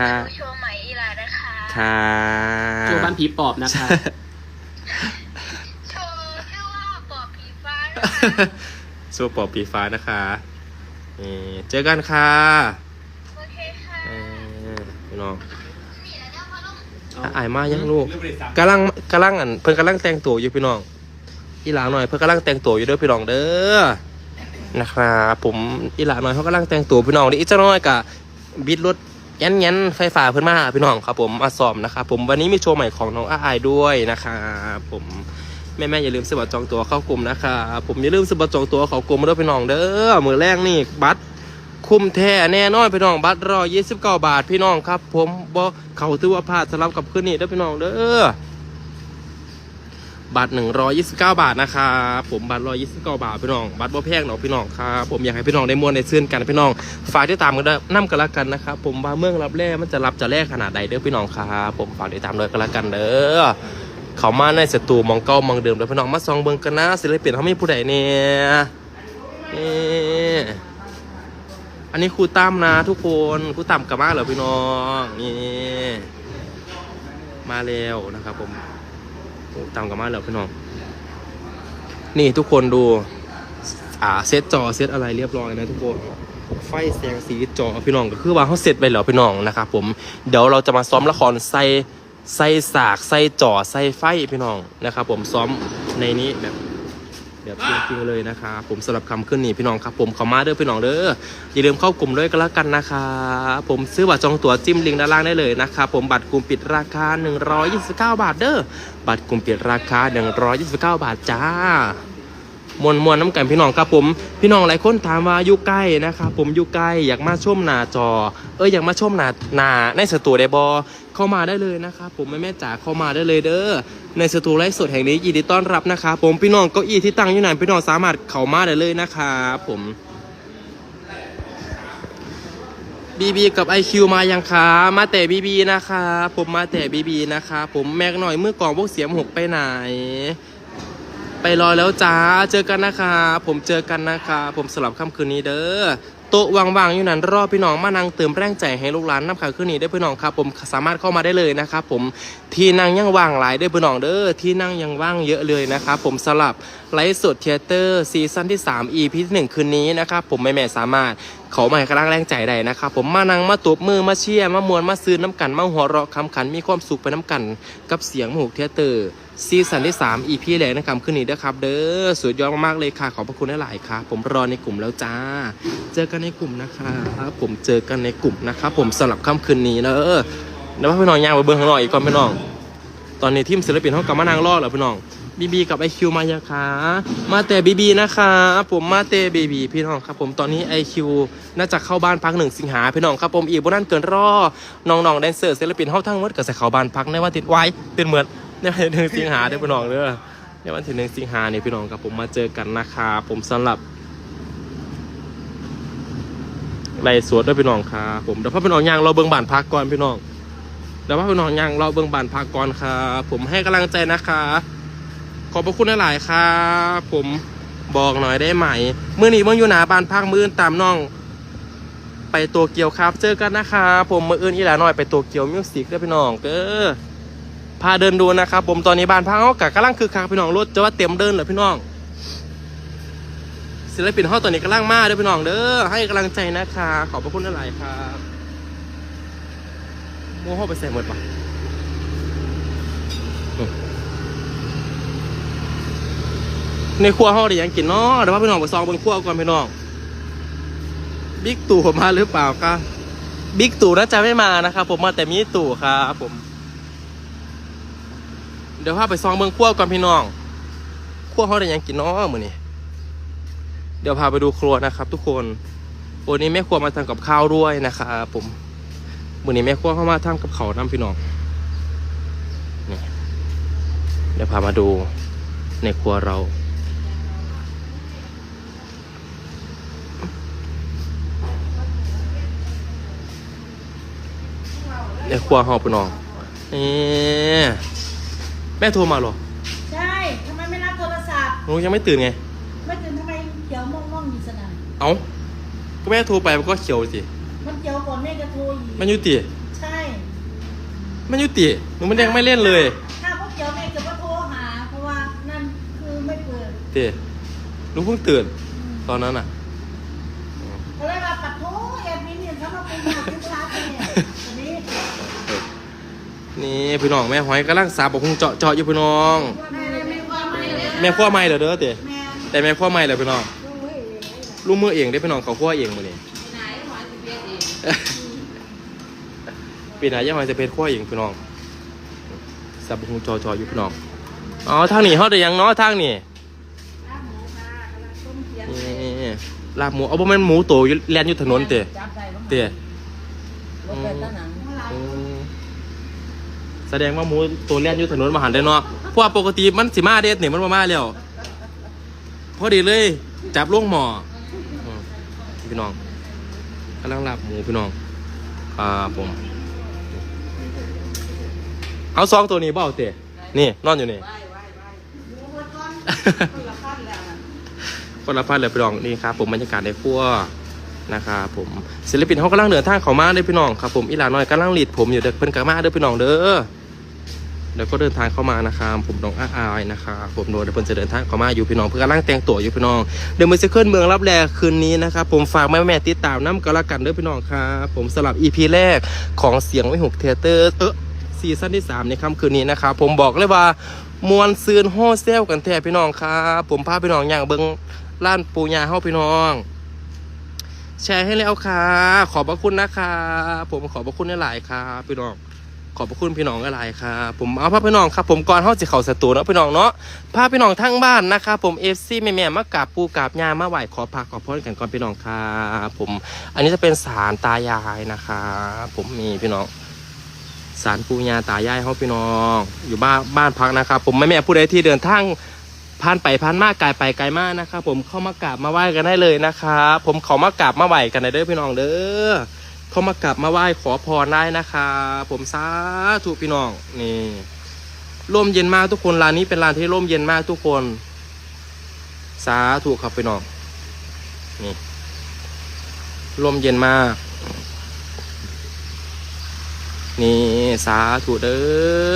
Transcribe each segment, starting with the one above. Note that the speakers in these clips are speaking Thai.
ค่ะโชว์ใหม่อีหลานะคะค่ะโจบ้านผีปอบนะคะโชว์ชื่อว่าปอบผีฟ้านะคะสู้ปอบปีฟ้านะคะนี่เจอกันค่ะโอเคค่ะเออพี่น้องมีอะไรนะพ่อลูกอะอายมายังลูกกำลังกำลังอันเพิ่นกำลังแต่งตัวอยู่พี่น้องอีหลาหน่อยเพิ่นกำลังแต่งตัวอยู่เด้อพี่น้องเด้อนะครับผมอีหลาหน่อยเขากำลังแต่งตัวพี่น้องเดิอีเจ้าน้อยกะบิดรถ ยันยันไฟฟ้าเพื่อนมาพี่น้องครับผมมาซ้อมนะครับผมวันนี้มีโชว์ใหม่ของน้องอาอายด้วยนะครับผมแม่แม่อย่าลืมซื้อบัตรจองตัวเข้ากลุ่มนะครับผมอย่าลืมซื้อบัตรจองตัวเข้ากลุ่มด้วยพี่น้องเด้อมือแรกนี่บัตรคุ้มแท้แน่นอนพี่น้องบัตรรอ29บาทพี่น้องครับ ผมบ่เขาถือว่าพลาดสำหรับกับคืนนี้เด้อพี่น้องเด้อ บัตร129 บาทนะครับผมบัตร129 บาทพี่น้องบัตรบ่แพงหรอกพี่น้องครับผมอยากให้พี่น้องได้มวนได้ซื่นกันพี่น้องฝากติดตามกันด้วยน้ำกันละกันนะครับผมว่าเมืองรับแร่มันจะรับจะแลกขนาดใดเด้อพี่น้องครับผมฝากติดตามด้วยกันละกันเด้อเขามาในสตูมองเก้ามองเดิมเลยพี่น้องมาซองเบิ่งกันนะศิลปินเขาไมีผู้ใดเนี่ยนี่อันนี้ครูตั้มนะทุกคนครูตั้มกลับมาเหรอพี่น้องนี่มาแล้วนะครับผม ตามกับมาแล้วพี่น้อง นี่ทุกคนดู อ่าเซตจอเซตอะไรเรียบร้อยนะทุกคนไฟแสงสีจอพี่น้องก็คือว่าเขาเสร็จไปแล้วพี่น้องนะครับผมเดี๋ยวเราจะมาซ้อมละครใส่ใส่สากใส่จอใส่ไฟพี่น้องนะครับผมซ้อมในนี้แบบ แบบจริงๆเลยนะครับผมสำหรับคำขึ้นนี่พี่น้องครับ ผมขอมาเด้อพี่น้องเด้ออย่าลืมเข้ากลุ่มด้วยกันแล้วกันนะครับผมซื้อบัตรจองตั๋วจิ้มลิงก์ด้านล่างได้เลยนะครับผมบัตรกลุ่มปิดราคา 129 บาทเด้อบัตรกลุ่มปิดราคา 129 บาทจ้า มวนมวนน้ำกันพี่น้องครับผม พี่น้องหลายคนถามว่าอยู่ใกล้นะครับผมอยู่ใกล้อยากมาชมหน้าจอ เอออยากมาชมหน้าหน้าในสตูได้บอเข้ามาได้เลยนะครับผมแม่แม่จ๋าเข้ามาได้เลยเด้อในสตูไลฟ์สดแห่งนี้ยินดีต้อนรับนะครับผมพี่น้องเก้าอี้ที่ตั้งอยู่ไหนพี่น้องสามารถเข้ามาได้เลยนะครับผมบีบีกับ IQ มายังคะมาแต่บีบีนะคะ ผมมาแต่บีบีนะคะ ผมแม็กหน่อยเมื่อก่อนพวกเสียมหกไปไหน ไปรอแล้วจ้า เจอกันนะคะ ผมเจอกันนะคะ ผมสลับค่ำคืนนี้เด้อโต๊ะวางๆอยู่นั้นรอพี่น้องมานั่งเติมแรงใจให้ลูกหลานน้ำขาวคืนนี้ได้พี่น้องครับผมสามารถเข้ามาได้เลยนะครับผมที่นั่งยังว่างหลายเด้พี่น้องเด้อที่นั่งยังว่างเยอะเลยนะครับผมสลับไลฟ์สดเทเตอร์ซีซั่นที่ 3 EP ที่1คืนนี้นะครับผมไม่แม่สามารถ เขามาให้กำลังแรงใจได้นะครับผมมานั่งมาตบมือมาเชียร์มามวนมาซื้อน้ำกัน มาหัวเราะคำขันมีความสุขไปน้ำกัน กับเสียงหมูเทเตอร์ซีซั่นที่3 EP แรกนะครับคืนนี้เด้อครับ เด้อสุดยอดมากๆเลยค่ะ ขอบพระคุณหลายๆครับผมรอในกลุ่มแล้วจ้า เจอกันในกลุ่มนะครับผมเจอกันในกลุ่มนะครับผมสำหรับค่ำคืนนี้เนอะเดี๋ยวพี่น้องย่างไปเบิ้งข้างนอกอีกก่อนพี่น้อง ตอนนี้ทีมศิลปินเขากลับมานางรอดแล้วพี่น้อง บีบีกับไอคิวมายังคะมาแต่บีบีนะคะผมมาแต่บีบีพี่น้องครับผมตอนนี้ไอคิวน่าจะเข้าบ้านพักหนึ่งสิงหาพี่น้องครับผมอีกบนนั้นเกินรอน้องๆแดนเซอร์ศิลปินเขาทั้งหมดก็จะเข้าบ้านพักในวันติดไว้เป็นเหมือนในวันที่หนึ่งสิงหาเด้อพี่น้องเด้อในวันที่หนึ่งสิงหาเนี่ยพี่น้องครับผมมาเจอกันนะคะผมสำหรับไล่สวดด้วยพี่น้องครับผมเดี๋ยวพ่อพี่น้องย่างเราเบิ่งบ้านพักก่อนพี่น้องเดี๋ยวพ่อพี่น้องย่างเราเบิ่งบ้านพักก่อนครับผมให้กำลังใจนะคะ ขอบพระคุณหลายๆครับผมบอกหน่อยได้ไหมเมื่อนี้เมื่ออยู่หนาบ้านพักมือนตามน้อง ไปตัวเกียวครับ เจอกันนะครับผมมืออื่นอีหลาหน่อยไปตัวเกียวมิวสิกด้วยพี่น้องเด้อพาเดินดูนะครับผมตอนนี้บ้านพักเขากะกำลังคือคักพี่น้องรถจะว่าเต็มเดินเลยพี่น้อง ศิลปินห้องตัวนี้กำลังมาเด้อพี่น้องเด้อให้กำลังใจนะคะขอบพระคุณหลายๆครับโม่ห้อไปใส่หมดปะอืม ในครัวห้องได้ยังกินเนาะเดี๋ยวว่าพี่น้องไปซองบนครัวก่อนพี่น้อง บิ๊กตู่มาหรือเปล่าคะบิ๊กตู่น่าจะไม่มานะครับผมมาแต่มีตู่ครับผม เดี๋ยวพาไปซองเบิ่งครัวก่อนพี่น้อง ครัวห้องได้ยังกินเนาะมือนี้เดี๋ยวพาไปดูครัวนะครับ ทุกคนวันนี้แม่ครัวมาทำกับข้าวด้วยนะครับผมวันนี้แม่ครัวเข้ามาทำกับเขาน้ำพี่น้องนี่เดี๋ยวพามาดูในครัวเรา ในครัวเฮาพี่น้องนี่แม่โทรมาเหรอใช่ทำไมไม่รับโทรศัพท์หนูยังไม่ตื่นไง ไม่ตื่นทำไมเขียวม่วงม่วงๆอยู่สนามเอ้าก็แม่โทรไปมันก็เขียวสิมันเขียวก่อนแม่จะโทรอีกมันอยุติใช่ไม่ยุติหนูมันยังไม่เล่นเลยถ้าพวกเขียวแม่จะมาโทรหา เพราะว่านั่นคือไม่เปิดเตหนูเพิ่งตื่นตอนนั้นอะ ก็เลยว่าปัดโทแอบมินเนี่ยเขามาเป็นหาที่ร้านเนี่ยวันนี้ นี่พี่น้องแม่หอยกำลังสาบบอกคงเจาะเจาะอยู่พี่น้อง แม่ไม่ว่าไม่เลยแม่ขั้วไม่เหรอเด้อเตแม่แต่แม่ขั้วไม่เหรอพี่น้องดูเว้ยลูกมือเองได้อพี่น้องเขาขั้วเองมือนี่ปีไหนยังหอยจะเป็นขั้วเองพี่น้องสาบบอกคงเจาะเจาะอยู่พี่น้องอ๋อทางนี้เขาได้ยังเนาะทางนี้ร้านหมูค่ะกำลังต้มเขียนนี่ลาบหมูเอาบ่แม่นหมูโตอยู่แล่นอยู่ถนนเตจับได้บ้างเต รถเดินตั้งหนัง อืม แสดงว่าหมูตัวแล่นอยู่ถนนมหันได้เนาะเพราะว่าปกติมันสิมาเด็ดนี่มันมามาแล้วพอดีเลย จับลงหมออืมพี่น้องกำลังหลาบหมูพี่น้องครับผม เอาซองตัวนี้เปล่าเตะนี่นอนอยู่นี่คนละขั้นแล้วนะคนละพันเลยพี่น้องนี่ครับผมบรรยากาศในครัวนะครับผมศิลปินเขากำลังเดินทางเขามาเด้อพี่น้องครับผมอีหลาน้อยกำลังหลีดผมอยู่เด็กเพิ่นกามาเด้อพี่น้องเด้อ เดี๋ยวก็เดินทางเข้ามานะครับผมน้องอาอายนะครับผมโดนเพิ่นจะเดินทางเข้ามาอยู่พี่น้องเพื่อกำลังแต่งตัวอยู่พี่น้องเดี๋ยวมือจะขึ้นเมืองรับแลคืนนี้นะครับผมฝากแม่แม่ติดตามน้ำก็แล้วกันเด้อพี่น้องครับผมสลับ EP แรกของเสียงไว้หกเทเตอร์เออซีซั่นที่สามในค่ำคืนนี้นะครับผมบอกเลยว่ามวนซืนโฮเซลกันแท้พี่น้องครับผมพาพี่น้องอย่างเบิงร้านปูยาเฮาพี่น้องแชร์ให้แล้วค่ะ ขอบพระคุณนะคะ ผมขอบพระคุณหลายๆครับพี่น้อง ขอบพระคุณพี่น้องหลายครับผมเอาพาพพี่น้องครับ ผมก่อนเฮาสิเข้าสตูเนาะพี่น้องเนาะพาพพี่น้องทั้งบ้านนะครับผมเอฟซีแม่ๆมากราบปูกราบยามาไหว้ขอพาขอพรกันก่อนพี่น้องครับผม อันนี้จะเป็นศาลตายายนะครับผมมีพี่น้องศาลปูยาตายายเฮาพี่น้อง อยู่บ้านบ้านพักนะครับผมแม่ๆผู้ใดที่เดินทางผ่านไปผ่านมากไกลไปไกลมากนะครับผมเข้ามากราบมาไหว้กันได้เลยนะครับผมเขามากราบมาไหว้กันได้เด้อพี่น้องเด้อ เขามากราบมาไหว้ขอพรได้นะครับผมสาธุพี่น้องนี่ร่มเย็นมากทุกคนร้านนี้เป็นร้านที่ร่มเย็นมากทุกคนสาธุครับพี่น้องนี่ร่มเย็นมาก นี่สาธุเด้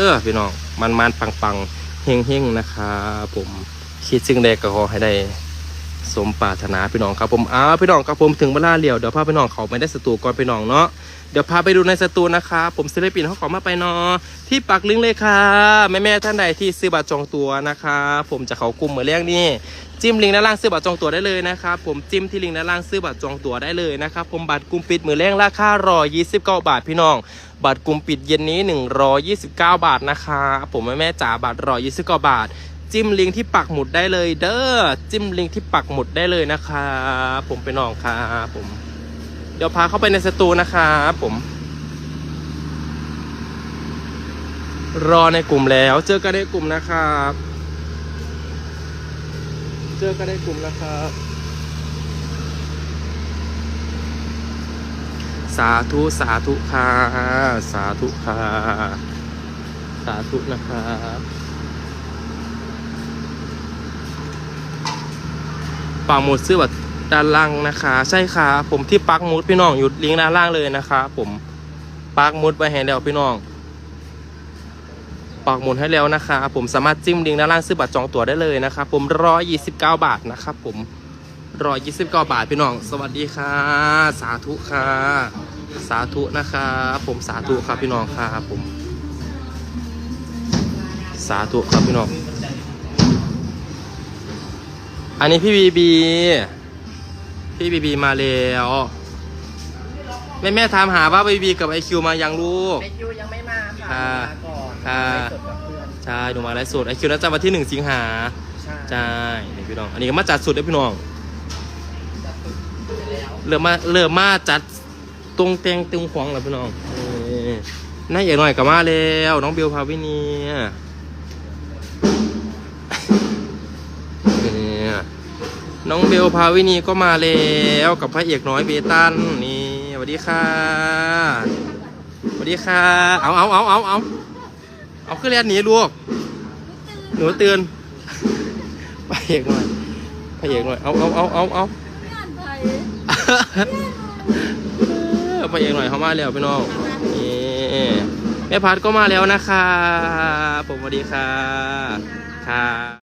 อพี่น้องมันมันปังปังเฮงเฮงนะครับผมคิดซึ่งใดก็ขอให้ได้ สมปรารถนาพี่น้องครับผมอ้าวพี่น้องครับผมถึงเวลาเลี้ยวเดี๋ยวพาพี่น้องเขาไม่ได้สตูก่อนพี่น้องเนาะเดี๋ยวพาไปดูในสตูนะครับผมศิลปินเขาขอมาไปเนาะที่ปักลิงเลยค่ะแม่แม่ท่านใดที่ซื้อบัตรจองตัวนะครับผมจะเขากลุ่มเหมือนเรื่องนี้จิ้มลิงด้านล่างซื้อบัตรจองตัวได้เลยนะครับผมจิ้มที่ลิงด้านล่างซื้อบัตรจองตัวได้เลยนะครับผมบัตรกลุ่มปิดมือแรงราคารอ29บาทพี่น้อง บัตรกลุ่มปิดเย็นนี้129บาทนะคะผมแม่แม่จ๋าบัตรรอ29บาท จิ้มลิงก์ที่ปักหมุดได้เลย เด้อจิ้มลิงก์ที่ปักหมุดได้เลยนะคะผมไปน้องครับผม เดี๋ยวพาเข้าไปในสตูนะครับผม รอในกลุ่มแล้ว เจอกันในกลุ่มนะครับ เจอกันในกลุ่มนะครับสาธุ สาธุค่ะ สาธุค่ะ สาธุนะครับ ปักหมุดซื้อบัตรด้านล่างนะคะ ใช่ค่ะผมที่ปักหมุดพี่น้องอยู่ลิงก์ด้านล่างเลยนะคะ ผมปักหมุดไปให้แล้วพี่น้องปักหมุดให้แล้วนะคะผมสามารถจิ้มลิงก์ด้านล่างซื้อบัตรจองตั๋วได้เลยนะครับผมร้อยยี่สิบเก้าบาทนะครับผมร้อยยี่สิบเก้าบาทพี่น้อง สวัสดีค่ะ สาธุค่ะ สาธุนะครับผมสาธุครับพี่น้องครับผม สาธุครับพี่น้อง อันนี้พี่บีบี พี่บีบีมาแล้วแม่แม่ถามหาว่าบีบีกับไอคิวมายังลูก ไอคิวยังไม่มาค่ะค่ะมาก่อนค่ะไปจดกับเพื่อนใช่หนูมาไลฟ์สดไอคิวน่าจะมาที่หนึ่งสิงหาใช่ใช่นี่พี่น้อง อันนี้ก็มาจัดสุดด้วยพี่น้อง ไปแล้วเริ่มมาเริ่มมาจัดตรงเตงตึงขวางแล้วพี่น้องนี่น่าเอกหน่อยกับมาแล้ว น้องเบลพาวินีนี่ น้องเบลพาวินีก็มาแล้วกับพระเอกน้อยเบตันนี่สวัสดีค่ะสวัสดีค่ะ เอาเอาเอาเอาเอาเอาขึ้นเรียนหนีลูกหนูตื่นพระเอกหน่อยพระเอกหน่อยเอาเอาเอาเอาเอางานไทยเออไปเองหน่อยเขามาแล้วพี่น้องนี่แม่แม่พัดก็มาแล้วนะคะผมสวัสดีค่ะค่ะ